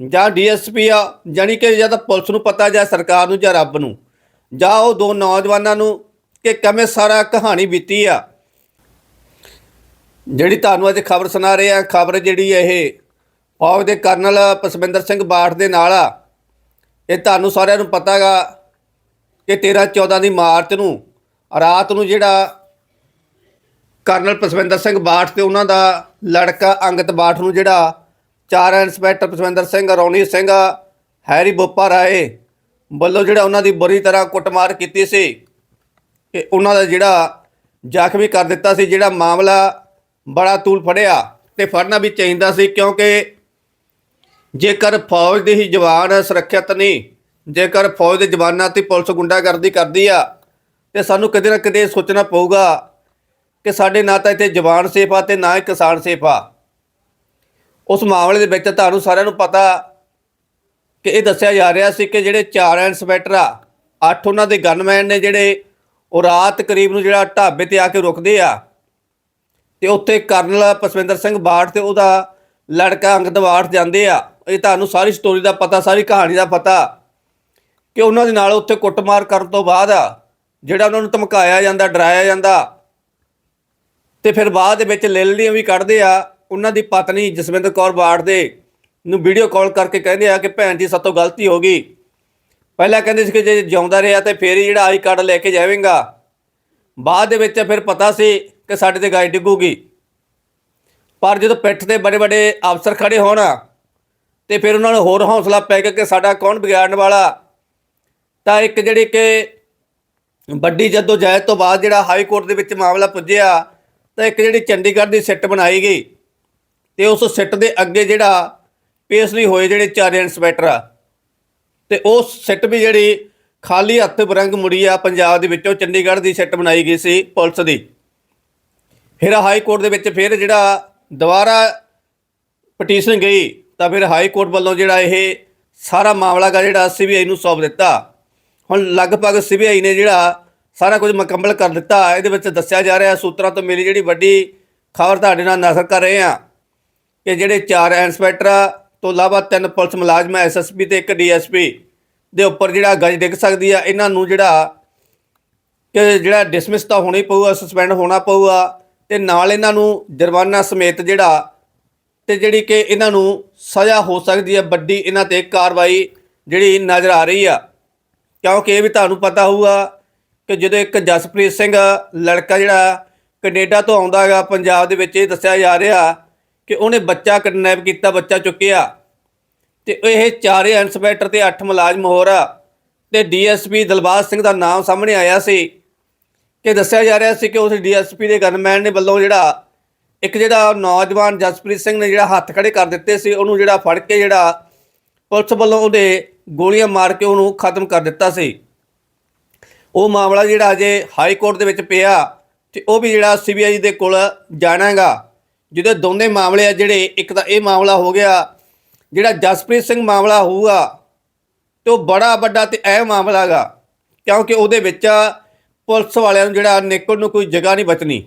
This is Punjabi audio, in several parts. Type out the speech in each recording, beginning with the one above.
ਜਾਂ ਡੀਐਸਪੀ ਆ, ਜਾਣੀ ਕਿ ਜਾਂ ਤਾਂ ਪੁਲਿਸ ਨੂੰ ਪਤਾ ਜਾਂ ਸਰਕਾਰ ਨੂੰ ਜਾਂ ਰੱਬ ਨੂੰ, ਜਾਂ ਉਹ ਦੋ ਨੌਜਵਾਨਾਂ ਨੂੰ ਕਿ ਕਿਵੇਂ ਸਾਰਾ ਕਹਾਣੀ ਬੀਤੀ ਆ। ਜਿਹੜੀ ਤੁਹਾਨੂੰ ਅੱਜ ਖਬਰ ਸੁਣਾ ਰਹੇ ਆ, ਖਬਰ ਜਿਹੜੀ ਇਹ ਫੌਜ ਦੇ ਕਰਨਲ ਪਸਵਿੰਦਰ ਸਿੰਘ ਬਾਠ ਦੇ ਨਾਲ ਆ, ਇਹ ਤੁਹਾਨੂੰ ਸਾਰਿਆਂ ਨੂੰ ਪਤਾਗਾ ਕਿ 13 14 ਦੀ ਮਾਰਚ ਨੂੰ, ਰਾਤ ਨੂੰ ਜਿਹੜਾ ਕਰਨਲ ਪਸਵਿੰਦਰ ਸਿੰਘ ਬਾਠ ਤੇ ਉਹਨਾਂ ਦਾ ਲੜਕਾ ਅੰਗਤ ਬਾਠ ਨੂੰ ਜਿਹੜਾ ਚਾਰ ਇੰਸਪੈਕਟਰ ਪਸਵਿੰਦਰ ਸਿੰਘ, ਰੌਣੀ ਸਿੰਘ, ਹੈਰੀ ਬੋਪਾ ਰਾਏ ਵੱਲੋਂ ਜਿਹੜਾ ਉਹਨਾਂ ਦੀ ਬੁਰੀ ਤਰ੍ਹਾਂ ਕੁੱਟਮਾਰ ਕੀਤੀ ਸੀ ਕਿ ਉਹਨਾਂ ਦਾ ਜਿਹੜਾ ਜ਼ਖਮੀ ਕਰ ਦਿੱਤਾ ਸੀ, ਜਿਹੜਾ ਮਾਮਲਾ ਬੜਾ ਤੂਲ ਫੜਿਆ ਤੇ ਫੜਨਾ ਵੀ ਚਾਹੀਦਾ ਸੀ ਕਿਉਂਕਿ ਜੇਕਰ ਫੌਜ ਦੀ ਹੀ ਜਵਾਨ ਸੁਰੱਖਿਅਤ ਨਹੀਂ, ਜੇਕਰ ਫੌਜ ਦੇ ਜਵਾਨਾਂ ਤੇ ਪੁਲਿਸ ਗੁੰਡਾਗਰਦੀ ਕਰਦੀ ਆ, ਤੇ ਸਾਨੂੰ ਕਿਤੇ ਨਾ ਕਿਤੇ ਸੋਚਣਾ ਪਊਗਾ ਕਿ ਸਾਡੇ ਨਾ ਤਾਂ ਇੱਥੇ ਜਵਾਨ ਸੇਫ ਆ ਤੇ ਨਾ ਹੀ ਕਿਸਾਨ ਸੇਫ ਆ। ਉਸ ਮਾਮਲੇ ਦੇ ਵਿੱਚ ਤੁਹਾਨੂੰ ਸਾਰਿਆਂ ਨੂੰ ਪਤਾ ਕਿ ਇਹ ਦੱਸਿਆ ਜਾ ਰਿਹਾ ਸੀ ਕਿ ਜਿਹੜੇ ਚਾਰ ਇੰਸਪੈਕਟਰ ਆ, ਅੱਠ ਉਹਨਾਂ ਦੇ ਗਨਮੈਨ ਨੇ ਜਿਹੜੇ ਉਹ ਰਾਤ ਕਰੀਬ ਨੂੰ ਜਿਹੜਾ ਢਾਬੇ ਤੇ ਆ ਕੇ ਰੁਕਦੇ ਆ ਤੇ ਉੱਥੇ ਕਰਨਲ ਪਸਵਿੰਦਰ ਸਿੰਘ ਬਾਠ ਤੇ ਉਹਦਾ ਲੜਕਾ ਅੰਗਦ ਬਾਠ ਜਾਂਦੇ ਆ। ਇਹ ਤੁਹਾਨੂੰ ਸਾਰੀ ਸਟੋਰੀ ਦਾ ਪਤਾ, ਸਾਰੀ ਕਹਾਣੀ ਦਾ ਪਤਾ ਕਿ ਉਹਨਾਂ ਦੇ ਨਾਲ ਉੱਥੇ ਕੁੱਟਮਾਰ ਕਰਨ ਤੋਂ ਬਾਅਦ ਜਿਹੜਾ ਉਹਨਾਂ ਨੂੰ ਧਮਕਾਇਆ ਜਾਂਦਾ, ਡਰਾਇਆ ਜਾਂਦਾ ਤੇ ਫਿਰ ਬਾਅਦ ਦੇ ਵਿੱਚ ਲਿਲੜੀਆਂ ਵੀ ਕੱਢਦੇ ਆ ਉਹਨਾਂ ਦੀ ਪਤਨੀ ਜਸਵਿੰਦਰ ਕੌਰ ਬਾੜ ਦੇ ਨੂੰ ਵੀਡੀਓ ਕਾਲ ਕਰਕੇ ਕਹਿੰਦੇ ਆ ਕਿ ਭੈਣ ਜੀ ਸਾਤੋਂ ਗਲਤੀ ਹੋ ਗਈ। ਪਹਿਲਾਂ ਕਹਿੰਦੇ ਸੀ ਕਿ ਜੇ ਜਿਉਂਦਾ ਰਿਹਾ ਤੇ ਫੇਰ ਹੀ ਜਿਹੜਾ ਆਈ ਕਾਰਡ ਲੈ ਕੇ ਜਾਵੇਂਗਾ। ਬਾਅਦ ਦੇ ਵਿੱਚ ਫਿਰ ਪਤਾ ਸੀ ਕਿ ਸਾਡੇ ਤੇ ਗਾਈ ਡਿੱਗੂਗੀ। ਪਰ ਜਦੋਂ ਪਿੱਠ ਤੇ ਬੜੇ ਬੜੇ ਅਫਸਰ ਖੜੇ ਹੋਣ ਤੇ ਫਿਰ ਉਹਨਾਂ ਨੂੰ ਹੋਰ ਹੌਸਲਾ ਪੈ ਗਿਆ ਕਿ ਸਾਡਾ ਕੌਣ ਵਿਗਾੜਨ ਵਾਲਾ, ਤਾਂ ਇੱਕ ਜਿਹੜੀ ਕਿ ਵੱਡੀ ਜੱਦੋ ਜਹਿਦ ਤੋਂ ਬਾਅਦ ਜਿਹੜਾ ਹਾਈ ਕੋਰਟ ਦੇ ਵਿੱਚ ਮਾਮਲਾ ਪੁੱਜਿਆ, ਤਾਂ ਇੱਕ ਜਿਹੜੀ ਚੰਡੀਗੜ੍ਹ ਦੀ ਸਿੱਟ ਬਣਾਈ ਗਈ। ਤੇ ਉਸ ਸਿੱਟ ਦੇ ਅੱਗੇ ਜਿਹੜਾ ਪੇਸ਼ ਨਹੀਂ ਹੋਏ ਜਿਹੜੇ ਚਾਰੇ ਇੰਸਪੈਕਟਰ ਆ। ਤੇ ਉਹ ਸਿੱਟ ਵੀ ਜਿਹੜੀ ਖਾਲੀ ਹੱਥ ਬਰੰਗ ਮੁੜੀ ਆ, ਪੰਜਾਬ ਦੇ ਵਿੱਚੋਂ ਚੰਡੀਗੜ੍ਹ ਦੀ ਸਿੱਟ ਬਣਾਈ ਗਈ ਸੀ ਪੁਲਿਸ ਦੀ। ਫਿਰ ਹਾਈ ਕੋਰਟ ਦੇ ਵਿੱਚ ਫਿਰ ਜਿਹੜਾ ਦੁਬਾਰਾ ਪਟੀਸ਼ਨ ਗਈ, ਤਾਂ ਫਿਰ ਹਾਈ ਕੋਰਟ ਵੱਲੋਂ ਜਿਹੜਾ ਇਹ ਸਾਰਾ ਮਾਮਲਾ ਗਾ ਜਿਹੜਾ ਸੀਬੀਆਈ ਨੂੰ ਸੌਂਪ ਦਿੱਤਾ। ਹੁਣ ਲਗਭਗ ਸੀਬੀਆਈ ਨੇ ਜਿਹੜਾ ਸਾਰਾ ਕੁਝ ਮੁਕੰਮਲ ਕਰ ਦਿੱਤਾ, ਇਹਦੇ ਵਿੱਚ ਦੱਸਿਆ ਜਾ ਰਿਹਾ ਸੂਤਰਾਂ ਤੋਂ ਮਿਲੀ ਜਿਹੜੀ ਵੱਡੀ ਖਬਰ ਤੁਹਾਡੇ ਨਾਲ ਨਜ਼ਰ ਕਰ ਰਹੇ ਆ ਕਿ ਜਿਹੜੇ ਚਾਰ ਇੰਸਪੈਕਟਰ ਤੋਂ ਇਲਾਵਾ ਤਿੰਨ ਪੁਲਿਸ ਮੁਲਾਜ਼ਮ ਐਸਐਸਪੀ ਤੇ ਇੱਕ ਡੀਐਸਪੀ ਦੇ ਉੱਪਰ ਜਿਹੜਾ ਗਜ਼ ਡਿੱਗ ਸਕਦੀ ਆ, ਇਹਨਾਂ ਨੂੰ ਜਿਹੜਾ ਕਿ ਜਿਹੜਾ ਡਿਸਮਿਸ ਤਾਂ ਹੋਣਾ ਹੀ ਪਊਗਾ ਸਸਪੈਂਡ ਹੋਣਾ ਪਊਗਾ, ਤੇ ਨਾਲ ਇਹਨਾਂ ਨੂੰ ਜੁਰਮਾਨਾ ਸਮੇਤ ਜਿਹੜਾ ਤੇ ਜਿਹੜੀ ਕਿ ਇਹਨਾਂ ਨੂੰ ਸਜ਼ਾ ਹੋ ਸਕਦੀ ਹੈ ਵੱਡੀ ਇਹਨਾਂ ਤੇ ਕਾਰਵਾਈ ਜਿਹੜੀ ਨਜ਼ਰ ਆ ਰਹੀ ਆ। ਕਿਉਂਕਿ ਇਹ ਵੀ ਤੁਹਾਨੂੰ ਪਤਾ ਹੋਊਗਾ ਕਿ ਜਦੋਂ ਇੱਕ ਜਸਪ੍ਰੀਤ ਸਿੰਘ ਲੜਕਾ ਜਿਹੜਾ ਕੈਨੇਡਾ ਤੋਂ ਆਉਂਦਾ ਹੈਗਾ, ਪੰਜਾਬ ਦੇ ਵਿੱਚ ਇਹ ਦੱਸਿਆ ਜਾ ਰਿਹਾ ਕਿ ਉਹਨੇ ਬੱਚਾ ਕਿਡਨੈਪ ਕੀਤਾ, ਬੱਚਾ ਚੁੱਕਿਆ। ਤੇ ਇਹ ਚਾਰੇ ਇੰਸਪੈਕਟਰ ਤੇ ਅੱਠ ਮੁਲਾਜ਼ਮ ਹੋਰ ਆ। ਤੇ ਡੀਐਸਪੀ ਦਲਬਾਜ਼ ਸਿੰਘ ਦਾ ਨਾਮ ਸਾਹਮਣੇ ਆਇਆ ਸੀ ਕਿ ਦੱਸਿਆ ਜਾ ਰਿਹਾ ਸੀ ਕਿ ਉਸ ਡੀਐਸਪੀ ਦੇ ਗਨਮੈਨ ਨੇ ਵੱਲੋਂ ਜਿਹੜਾ ਇੱਕ ਜਿਹੜਾ ਨੌਜਵਾਨ ਜਸਪ੍ਰੀਤ ਸਿੰਘ ਨੇ ਜਿਹੜਾ ਹੱਥ ਖੜੇ ਕਰ ਦਿੱਤੇ ਸੀ, ਉਹਨੂੰ ਜਿਹੜਾ ਫੜ ਕੇ ਜਿਹੜਾ ਪੁਲਿਸ ਵੱਲੋਂ ਉਹਦੇ ਗੋਲੀਆਂ ਮਾਰ ਕੇ ਉਹਨੂੰ ਖਤਮ ਕਰ ਦਿੱਤਾ ਸੀ। ਉਹ ਮਾਮਲਾ ਜਿਹੜਾ ਅਜੇ ਹਾਈ ਕੋਰਟ ਦੇ ਵਿੱਚ ਪਿਆ ਤੇ ਉਹ ਵੀ ਜਿਹੜਾ ਸੀਬੀਆਈ ਦੇ ਕੋਲ ਜਾਣਾਗਾ। ਜਿਹਦੇ ਦੋਨੇ ਮਾਮਲੇ ਆ ਜਿਹੜੇ, ਇੱਕ ਤਾਂ ਇਹ ਮਾਮਲਾ ਹੋ ਗਿਆ, ਜਿਹੜਾ ਜਸਪ੍ਰੀਤ ਸਿੰਘ ਮਾਮਲਾ ਹੋਊਗਾ, ਤੇ ਉਹ ਬੜਾ ਵੱਡਾ ਤੇ ਅਹਿਮ ਮਾਮਲਾ ਗਾ ਕਿਉਂਕਿ ਉਹਦੇ ਵਿੱਚ ਪੁਲਿਸ ਵਾਲਿਆਂ ਨੂੰ ਜਿਹੜਾ ਨਿਕਲ ਨੂੰ ਕੋਈ ਜਗ੍ਹਾ ਨਹੀਂ ਬਚਣੀ।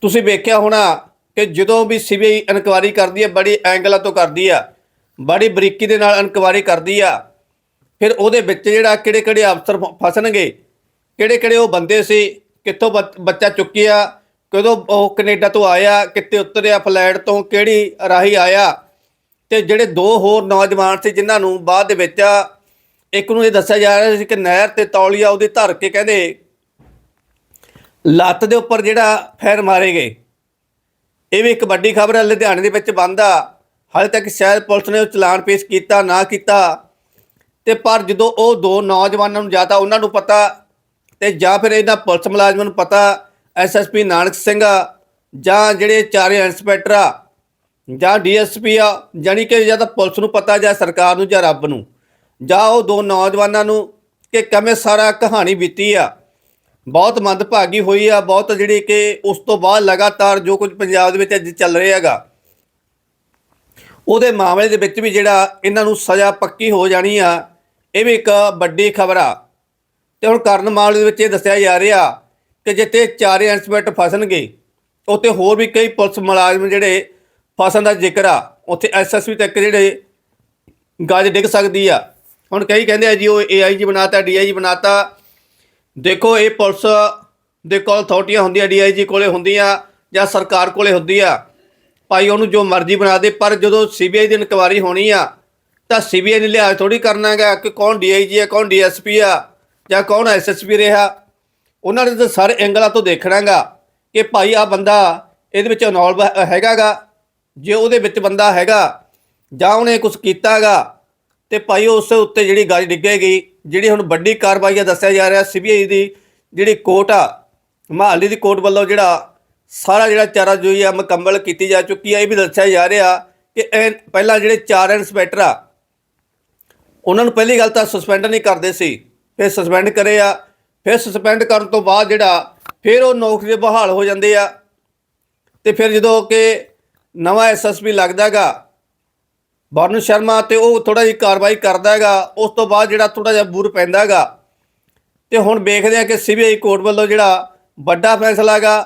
ਤੁਸੀਂ ਵੇਖਿਆ ਹੋਣਾ ਕਿ ਜਦੋਂ ਵੀ ਸੀਬੀਆਈ ਇਨਕੁਆਰੀ ਕਰਦੀ ਹੈ, ਬੜੀ ਐਂਗਲਾਂ ਤੋਂ ਕਰਦੀ ਆ, ਬੜੀ ਬਰੀਕੀ ਦੇ ਨਾਲ ਇਨਕੁਆਰੀ ਕਰਦੀ ਆ, ਫਿਰ ਉਹਦੇ ਵਿੱਚ ਜਿਹੜਾ ਕਿਹੜੇ ਕਿਹੜੇ ਅਫਸਰ ਫ- ਫਸਣਗੇ ਕਿਹੜੇ ਕਿਹੜੇ ਉਹ ਬੰਦੇ ਸੀ, ਕਿੱਥੋਂ ਬੱਚ- ਬੱਚਾ ਚੁੱਕਿਆ ਕਦੋਂ ਉਹ ਕੈਨੇਡਾ ਤੋਂ ਆਇਆ, ਕਿੱਥੇ ਉਤਰਿਆ, ਫਲੈਟ ਤੋਂ ਕਿਹੜੀ ਰਾਹੀ ਆਇਆ, ਤੇ ਜਿਹੜੇ ਦੋ ਹੋਰ ਨੌਜਵਾਨ ਸੀ ਜਿਨ੍ਹਾਂ ਨੂੰ ਬਾਅਦ ਦੇ ਵਿੱਚ ਇੱਕ ਨੂੰ ਇਹ ਦੱਸਿਆ ਜਾ ਰਿਹਾ ਸੀ ਕਿ ਨਹਿਰ ਤੇ ਤੌਲੀਆ ਉਹਦੀ ਧਰ ਕੇ ਕਹਿੰਦੇ ਲੱਤ ਦੇ ਉੱਪਰ ਜਿਹੜਾ ਫੈਰ ਮਾਰੇ ਗਏ। ਇਹ ਵੀ ਇੱਕ ਵੱਡੀ ਖਬਰ ਹੈ, ਲੁਧਿਆਣੇ ਦੇ ਵਿੱਚ ਬੰਦ ਹਾਲੇ ਤੱਕ ਸ਼ਾਇਦ ਪੁਲਿਸ ਨੇ ਉਹ ਚਲਾਨ ਪੇਸ਼ ਕੀਤਾ, ਨਾ ਕੀਤਾ। ਤੇ ਪਰ ਜਦੋਂ ਉਹ ਦੋ ਨੌਜਵਾਨਾਂ ਨੂੰ ਜਾਂ ਤਾਂ ਉਹਨਾਂ ਨੂੰ ਪਤਾ ਤੇ ਜਾਂ ਫਿਰ ਇਹਨਾਂ ਪੁਲਿਸ ਮੁਲਾਜ਼ਮਾਂ ਨੂੰ ਪਤਾ ਐਸਐਸਪੀ ਨਾਨਕ ਸਿੰਘ ਆ, ਜਾਂ ਜਿਹੜੇ ਚਾਰੇ ਇੰਸਪੈਕਟਰ ਆ ਜਾਂ ਡੀਐਸਪੀ ਆ ਜਾਣੀ ਕਿ ਜਾਂ ਤਾਂ ਪੁਲਿਸ ਨੂੰ ਪਤਾ ਜਾਂ ਸਰਕਾਰ ਨੂੰ ਜਾਂ ਰੱਬ ਨੂੰ ਜਾਂ ਉਹ ਦੋ ਨੌਜਵਾਨਾਂ ਨੂੰ ਕਿ ਕਿਵੇਂ ਸਾਰਾ ਕਹਾਣੀ ਬੀਤੀ ਆ। ਬਹੁਤ ਮੰਦਭਾਗੀ ਹੋਈ ਆ ਬਹੁਤ ਜਿਹੜੀ ਕਿ ਉਸ ਤੋਂ ਬਾਅਦ ਲਗਾਤਾਰ ਜੋ ਕੁਝ ਪੰਜਾਬ ਦੇ ਵਿੱਚ ਅੱਜ ਚੱਲ ਰਿਹਾ ਹੈਗਾ ਉਹਦੇ ਮਾਮਲੇ ਦੇ ਵਿੱਚ ਵੀ ਜਿਹੜਾ ਇਹਨਾਂ ਨੂੰ ਸਜ਼ਾ ਪੱਕੀ ਹੋ ਜਾਣੀ ਆ ਇਹ ਵੀ ਇੱਕ ਵੱਡੀ ਖਬਰ ਆ। ਤੇ ਹੁਣ ਕਰਨ ਮਾਮਲੇ ਦੇ ਵਿੱਚ ਇਹ ਦੱਸਿਆ ਜਾ ਰਿਹਾ ਕਿ ਜਿੱਥੇ ਚਾਰੇ ਇੰਸਪੈਕਟਰ ਫਸਣਗੇ, ਉੱਥੇ ਹੋਰ ਵੀ ਕਈ ਪੁਲਿਸ ਮੁਲਾਜ਼ਮ ਜਿਹੜੇ ਫਸਣ ਦਾ ਜ਼ਿਕਰ ਆ, ਉੱਥੇ ਐਸਐਸਪੀ ਤੱਕ ਜਿਹੜੇ ਗੱਜ ਡਿੱਗ ਸਕਦੀ ਆ। ਹੁਣ ਕਈ ਕਹਿੰਦੇ ਆ ਜੀ, ਉਹ ਏਆਈਜੀ ਬਣਾਤਾ ਡੀਆਈਜੀ ਬਣਾਤਾ। ਦੇਖੋ, ਇਹ ਪੁਲਿਸ ਦੇ ਕੋਲ ਅਥਾਰਟੀਆਂ ਹੁੰਦੀਆਂ ਡੀਆਈਜੀ ਕੋਲੇ ਹੁੰਦੀਆਂ ਜਾਂ ਸਰਕਾਰ ਕੋਲੇ ਹੁੰਦੀ ਆ। ਭਾਈ ਉਹਨੂੰ ਜੋ ਮਰਜ਼ੀ ਬਣਾ ਦੇ, ਪਰ ਜਦੋਂ ਸੀਬੀਆਈ ਦੀ ਇਨਕੁਆਰੀ ਹੋਣੀ ਆ, ਤਾਂ ਸੀਬੀਆਈ ਨੇ ਲਿਹਾਜ਼ ਥੋੜੀ ਕਰਨਾ ਹੈਗਾ ਕਿ ਕੌਣ ਡੀਆਈਜੀ ਆ, ਕੌਣ ਡੀਐਸਪੀ ਆ, ਜਾਂ ਕੌਣ ਐਸਐਸਪੀ ਰਿਹਾ। ਉਹਨਾਂ ਨੇ ਤਾਂ ਸਾਰੇ ਐਂਗਲਾਂ ਤੋਂ ਦੇਖਣਾਗਾ ਕਿ ਭਾਈ ਆ ਬੰਦਾ ਇਹਦੇ ਵਿੱਚ ਇਨਵੋਲਵ ਹੈਗਾਗਾ, ਜੇ ਉਹਦੇ ਵਿੱਚ ਬੰਦਾ ਹੈਗਾ ਜਾਂ ਉਹਨੇ ਕੁਝ ਕੀਤਾਗਾ ਤੇ ਭਾਈ ਉਸ ਉੱਤੇ ਜਿਹੜੀ ਗੱਲ ਡਿੱਗੇਗੀ ਜਿਹੜੀ ਹੁਣ ਵੱਡੀ ਕਾਰਵਾਈ ਆ ਦੱਸਿਆ ਜਾ ਰਿਹਾ ਸੀਬੀਆਈ ਦੀ ਜਿਹੜੀ ਕੋਰਟ ਆ, ਮਹਾਲੀ ਦੀ ਕੋਰਟ ਵੱਲੋਂ ਜਿਹੜਾ ਸਾਰਾ ਜਿਹੜਾ ਚਾਰਾ ਜੋਈ ਆ ਮੁਕੰਮਲ ਕੀਤੀ ਜਾ ਚੁੱਕੀ ਆ, ਇਹ ਵੀ ਦੱਸਿਆ ਜਾ ਰਿਹਾ ਕਿ ਇਹ ਪਹਿਲਾਂ ਜਿਹੜੇ ਚਾਰ ਇੰਸਪੈਕਟਰ ਆ, ਉਹਨਾਂ ਨੂੰ ਪਹਿਲੀ ਗੱਲ ਤਾਂ ਸਸਪੈਂਡ ਨਹੀਂ ਕਰਦੇ ਸੀ, ਫਿਰ ਸਸਪੈਂਡ ਕਰੇ ਆ ਫਿਰ ਸਸਪੈਂਡ ਕਰਨ ਤੋਂ ਬਾਅਦ ਜਿਹੜਾ ਫਿਰ ਉਹ ਨੌਕਰੀ ਦੇ ਬਹਾਲ ਹੋ ਜਾਂਦੇ ਆ। ਤੇ ਫਿਰ ਜਦੋਂ ਕਿ ਨਵਾਂ ਐਸਐਸਪੀ ਲੱਗਦਾਗਾ ਵਰਨ ਸ਼ਰਮਾ ਤੇ ਉਹ ਥੋੜਾ ਜਿਹੀ ਕਾਰਵਾਈ ਕਰਦਾ ਹੈਗਾ, ਉਸ ਤੋਂ ਬਾਅਦ ਜਿਹੜਾ ਥੋੜਾ ਜਿਹਾ ਬੂਰ ਪੈਂਦਾ ਹੈਗਾ। ਤੇ ਹੁਣ ਵੇਖਦੇ ਆ ਕਿ ਸੀਬੀਆਈ ਕੋਰਟ ਵੱਲੋਂ ਜਿਹੜਾ ਵੱਡਾ ਫੈਸਲਾ ਹੈਗਾ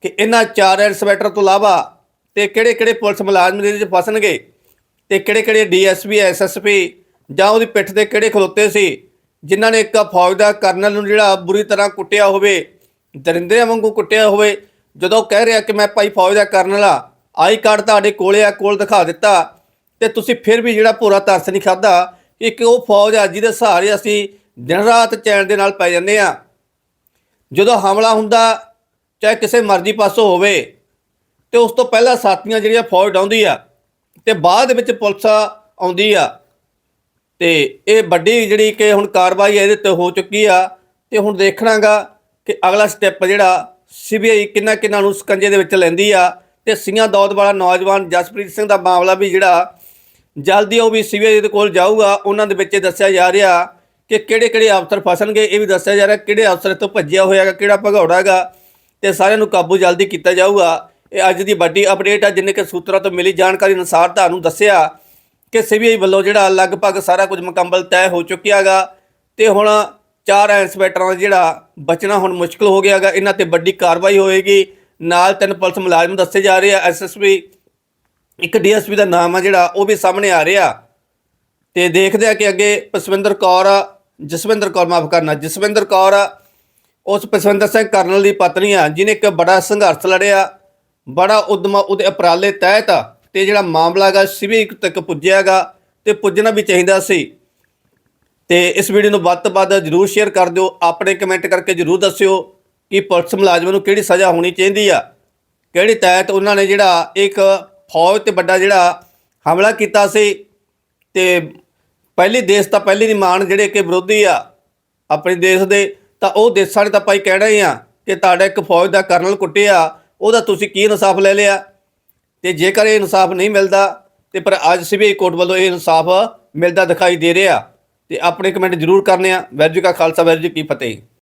ਕਿ ਇਹਨਾਂ ਚਾਰ ਇੰਸਪੈਕਟਰ ਤੋਂ ਇਲਾਵਾ ਤੇ ਕਿਹੜੇ ਕਿਹੜੇ ਪੁਲਿਸ ਮੁਲਾਜ਼ਮ ਇਹਦੇ ਵਿੱਚ ਫਸਣਗੇ ਤੇ ਕਿਹੜੇ ਕਿਹੜੇ ਡੀਐਸਪੀ ਐਸਐਸਪੀ ਜਾਂ ਉਹਦੀ ਪਿੱਠ ਤੇ ਕਿਹੜੇ ਖਲੋਤੇ ਸੀ ਜਿਨ੍ਹਾਂ ਨੇ ਇੱਕ ਫੌਜ ਦਾ ਕਰਨਲ ਨੂੰ ਜਿਹੜਾ ਬੁਰੀ ਤਰ੍ਹਾਂ ਕੁੱਟਿਆ ਹੋਵੇ ਦਰਿੰਦਿਆਂ ਵਾਂਗੂ ਕੁੱਟਿਆ ਹੋਵੇ, ਜਦੋਂ ਕਹਿ ਰਿਹਾ ਕਿ ਮੈਂ ਭਾਈ ਫੌਜ ਦਾ ਕਰਨਲ ਆ ਆਈ ਕਾਰਡ ਤੁਹਾਡੇ ਕੋਲੇ ਆ, ਕੋਲ ਦਿਖਾ ਦਿੱਤਾ, ਤੇ ਤੁਸੀਂ ਫਿਰ ਵੀ ਜਿਹੜਾ ਭੋਰਾ ਤਰਸ ਨਹੀਂ ਖਾਦਾ ਇੱਕ ਉਹ ਫੌਜ ਆ ਜਿਹਦੇ ਸਹਾਰੇ ਅਸੀਂ ਦਿਨ ਰਾਤ ਚੈਨ ਦੇ ਨਾਲ ਪੈ ਜਾਂਦੇ ਆ ਜਦੋਂ ਹਮਲਾ ਹੁੰਦਾ, ਚਾਹੇ ਕਿਸੇ ਮਰਜ਼ੀ ਪਾਸੋਂ ਹੋਵੇ, ਤੇ ਉਸ ਤੋਂ ਪਹਿਲਾਂ ਸਾਥੀਆਂ ਜਿਹੜੀਆਂ ਫੌਜ ਡਾਉਂਦੀ ਆ, ਤੇ ਬਾਅਦ ਵਿੱਚ ਪੁਲਿਸ ਆਉਂਦੀ ਆ ਤੇ ਇਹ ਵੱਡੀ ਜਿਹੜੀ ਕਿ ਹੁਣ ਕਾਰਵਾਈ ਇਹਦੇ ਤੇ ਹੋ ਚੁੱਕੀ ਆ ਤੇ ਹੁਣ ਦੇਖਣਾਗਾ ਕਿ ਅਗਲਾ ਸਟੈਪ ਜਿਹੜਾ ਸੀਬੀਆਈ ਕਿੰਨਾ ਕਿੰਨਾ ਨੂੰ ਸਕੰਜੇ ਦੇ ਵਿੱਚ ਲੈਂਦੀ ਆ ਤੇ ਸਿੰਘਾਂ ਦੌਦ ਵਾਲਾ ਨੌਜਵਾਨ ਜਸਪ੍ਰੀਤ ਸਿੰਘ ਦਾ ਮਾਮਲਾ ਵੀ ਜਿਹੜਾ ਜਲਦੀ ਉਹ ਵੀ ਸੀਬੀਆਈ ਦੇ ਕੋਲ ਜਾਊਗਾ, ਉਹਨਾਂ ਦੇ ਵਿੱਚ ਇਹ ਦੱਸਿਆ ਜਾ ਰਿਹਾ ਕਿ ਕਿਹੜੇ ਕਿਹੜੇ ਅਫਸਰ ਫਸਣਗੇ, ਇਹ ਵੀ ਦੱਸਿਆ ਜਾ ਰਿਹਾ ਕਿਹੜੇ ਅਫਸਰ ਤੋਂ ਭੱਜਿਆ ਹੋਇਆਗਾ, ਕਿਹੜਾ ਭਗੌੜਾਗਾ ਤੇ ਸਾਰਿਆਂ ਨੂੰ ਕਾਬੂ ਜਲਦੀ ਕੀਤਾ ਜਾਊਗਾ। ਇਹ ਅੱਜ ਦੀ ਵੱਡੀ ਅਪਡੇਟ ਆ, ਜਿੰਨੇ ਕਿ ਸੂਤਰਾਂ ਤੋਂ ਮਿਲੀ ਜਾਣਕਾਰੀ ਅਨੁਸਾਰ ਤੁਹਾਨੂੰ ਦੱਸਿਆ ਕਿ ਸੀਬੀਆਈ ਵੱਲੋਂ ਜਿਹੜਾ ਲਗਭਗ ਸਾਰਾ ਕੁਝ ਮੁਕੰਮਲ ਤੈਅ ਹੋ ਚੁੱਕਿਆਗਾ ਤੇ ਹੁਣ ਚਾਰ ਇੰਸਪੈਕਟਰਾਂ ਦਾ ਜਿਹੜਾ ਬਚਣਾ ਹੁਣ ਮੁਸ਼ਕਲ ਹੋ ਗਿਆਗਾ, ਇਹਨਾਂ ਤੇ ਵੱਡੀ ਕਾਰਵਾਈ ਹੋਏਗੀ। ਨਾਲ ਤਿੰਨ ਪੁਲਿਸ ਮੁਲਾਜ਼ਮ ਦੱਸੇ ਜਾ ਰਹੇ ਆ ਐਸਐਸਪੀ ਇੱਕ ਡੀਐਸਪੀ ਦਾ ਨਾਮ ਆ ਜਿਹੜਾ, ਉਹ ਵੀ ਸਾਹਮਣੇ ਆ ਰਿਹਾ। ਤੇ ਦੇਖਦੇ ਆ ਕਿ ਅੱਗੇ ਪਸਵਿੰਦਰ ਕੌਰ, ਜਸਵਿੰਦਰ ਕੌਰ, ਮਾਫ ਕਰਨਾ, ਜਸਵਿੰਦਰ ਕੌਰ, ਉਸ ਪਸਵਿੰਦਰ ਸਿੰਘ ਕਰਨਲ ਦੀ ਪਤਨੀ ਆ, ਜਿਹਨੇ ਇੱਕ ਬੜਾ ਸੰਘਰਸ਼ ਲੜਿਆ, ਬੜਾ ਉਦਮ, ਉਹਦੇ ਉਪਰਾਲੇ ਤਹਿਤ ਤੇ ਜਿਹੜਾ ਮਾਮਲਾ ਹੈਗਾ ਸਿਵਿਕ ਤੱਕ ਪੁੱਜਿਆਗਾ ਤੇ ਪੁੱਜਣਾ ਵੀ ਚਾਹੀਦਾ ਸੀ। ਤੇ ਇਸ ਵੀਡੀਓ ਨੂੰ ਵੱਧ ਤੋਂ ਵੱਧ ਜਰੂਰ ਸ਼ੇਅਰ ਕਰ ਦਿਓ। ਆਪਣੇ ਕਮੈਂਟ ਕਰਕੇ ਜਰੂਰ ਦੱਸਿਓ ਕਿ ਪੁਲਿਸ ਮੁਲਾਜ਼ਮਾਂ ਨੂੰ ਕਿਹੜੀ ਸਜ਼ਾ ਹੋਣੀ ਚਾਹੀਦੀ ਆ। ਕਿਹੜੀ ਤਹਿਤ ਉਹਨਾਂ ਨੇ ਜਿਹੜਾ ਇੱਕ ਫੌਜ ਤੇ ਵੱਡਾ ਜਿਹੜਾ ਹਮਲਾ ਕੀਤਾ ਸੀ ਤੇ ਪਹਿਲੀ ਦੇਸ਼ ਤਾਂ ਪਹਿਲੀ ਦੀ ਜਿਹੜੇ ਕਿ ਵਿਰੋਧੀ ਆ ਆਪਣੇ ਦੇਸ਼ ਦੇ, ਤਾਂ ਉਹ ਦੇਸ਼ਾਂ ਨੇ ਤਾਂ ਭਾਈ ਕਹਿਣਾ ਹੀ ਆ ਕਿ ਤੁਹਾਡਾ ਇੱਕ ਫੌਜ ਦਾ ਕਰਨਲ ਕੁੱਟਿਆ, ਉਹਦਾ ਤੁਸੀਂ ਕੀ ਇਨਸਾਫ ਲੈ ਲਿਆ? ਤੇ ਜੇਕਰ ਇਹ ਇਨਸਾਫ ਨਹੀਂ ਮਿਲਦਾ, ਤੇ ਪਰ ਅੱਜ ਸੀਬੀਆਈ ਕੋਰਟ ਵੱਲੋਂ ਇਹ ਇਨਸਾਫ ਮਿਲਦਾ ਦਿਖਾਈ ਦੇ ਰਿਹਾ, ਤੇ ਆਪਣੇ ਕਮੈਂਟ ਜ਼ਰੂਰ ਕਰਨੇ ਆ। ਵੈਰ ਜੀ ਕਾ ਖਾਲਸਾ ਵੈਰ ਜੀ ਕੀ ਫਤਿਹ।